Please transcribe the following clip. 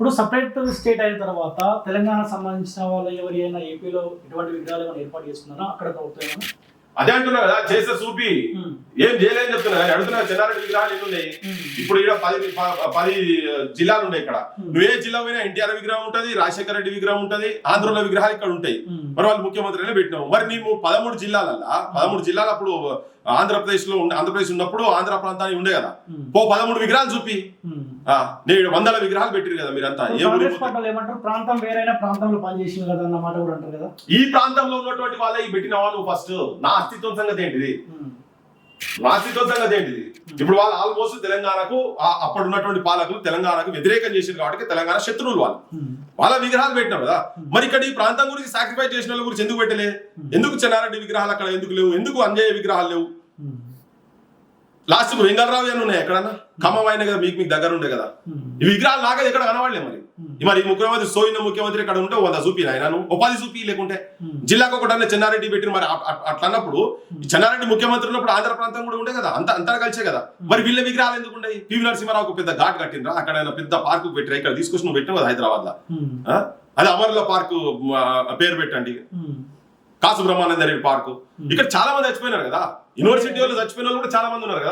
ఇప్పుడు separate state అయిన తర్వాత తెలంగాణ సంబంధించిన వాళ్ళు ఎవరైనా ఏపీలో ఎటువంటి విగ్రహాలు ఏమైనా ఏర్పాటు చేసుకున్నారా అక్కడ ప్రభుత్వం అదే అంటున్నా కదా చేస్తే చూపి. ఏం చేయలేని చెప్తున్నా అడుగుతున్నా చెన్నారెడ్డి విగ్రహాలు ఎన్ని ఉన్నాయి ఇప్పుడు ఇక్కడ పది పది జిల్లాలు ఉన్నాయి ఇక్కడ. నువ్వే జిల్లా పోయినా ఎన్టీఆర్ విగ్రహం ఉంటది రాజశేఖర రెడ్డి విగ్రహం ఉంటది ఆంధ్రలో విగ్రహాలు ఇక్కడ ఉంటాయి. మరి వాళ్ళు ముఖ్యమంత్రినే పెట్టినావు మరి నీవు పదమూడు జిల్లాలల్లా పదమూడు జిల్లాలు అప్పుడు ఆంధ్రప్రదేశ్లో ఉండే ఆంధ్రప్రదేశ్ ఉన్నప్పుడు ఆంధ్ర ప్రాంతానికి ఉండే కదా. పో పదమూడు విగ్రహాలు చూపి. నేను వందల విగ్రహాలు పెట్టిరు కదా మీరంతా. ప్రాంతం వేరైనా ప్రాంతంలో పనిచేసింది కదా అన్న మాట కూడా అంటారు కదా. ఈ ప్రాంతంలో ఉన్నటువంటి వాళ్ళే ఈ పెట్టినవా నువ్వు ఫస్ట్ నా అస్తిత్వం సంగతి ఏంటిది? సంగతి ఏంటిది? ఇప్పుడు వాళ్ళు ఆల్మోస్ట్ తెలంగాణకు అప్పుడు ఉన్నటువంటి పాలకులు తెలంగాణకు వ్యతిరేకం చేసింది కాబట్టి తెలంగాణ శత్రువులు వాళ్ళు. ఉమ్. వాళ్ళ విగ్రహాలు పెట్టినాం కదా. మరి ఇక్కడ ఈ ప్రాంతం గురించి సాక్రిఫైస్ చేసిన వాళ్ళ గురించి ఎందుకు పెట్టలే? ఎందుకు చెన్నారెడ్డి విగ్రహాలు అక్కడ ఎందుకు లేవు? ఎందుకు అంజయ్య విగ్రహాలు లేవు. లాస్ట్ వెంగళరావు అని ఉన్నాయి ఎక్కడన్నా? ఖమ్మం అయిన కదా మీకు మీకు దగ్గర ఉండే కదా. ఉమ్. ఈ విగ్రహాలు నాగా ఎక్కడ కనవాడలే మరి. మరి ఈ ముఖ్యమంత్రి సోయిన ముఖ్యమంత్రి ఇక్కడ ఉంటే వంద చూపి ఆయన ఉపాధి చూపి లేకుంటే. ఉమ్. జిల్లాకు ఒకటన్నా చెన్నారెడ్డి పెట్టి మరి. అ- అ- అట్లా అన్నప్పుడు ఈ చెన్నారెడ్డి ముఖ్యమంత్రి ఉన్నప్పుడు ఆంధ్ర ప్రాంతం కూడా ఉండే కదా అంత అంతా కలిసే కదా. మరి వీళ్ళ విగ్రహాలు ఎందుకు ఉండయి? పివి నరసింహారావు పెద్ద ఘాట్ కట్టినరా అక్కడ పెద్ద పార్కు పెట్టిరా? ఇక్కడ తీసుకొచ్చి నువ్వు పెట్టినావు కదా హైదరాబాద్లో. అది అమర్ల పార్కు పేరు పెట్టండి. కాసు బ్రహ్మానంద రెడ్డి పార్కు. ఇక్కడ చాలా మంది చచ్చిపోయినారు కదా. యూనివర్సిటీ వాళ్ళు చచ్చిపోయిన వాళ్ళు కూడా చాలా మంది ఉన్నారు కదా.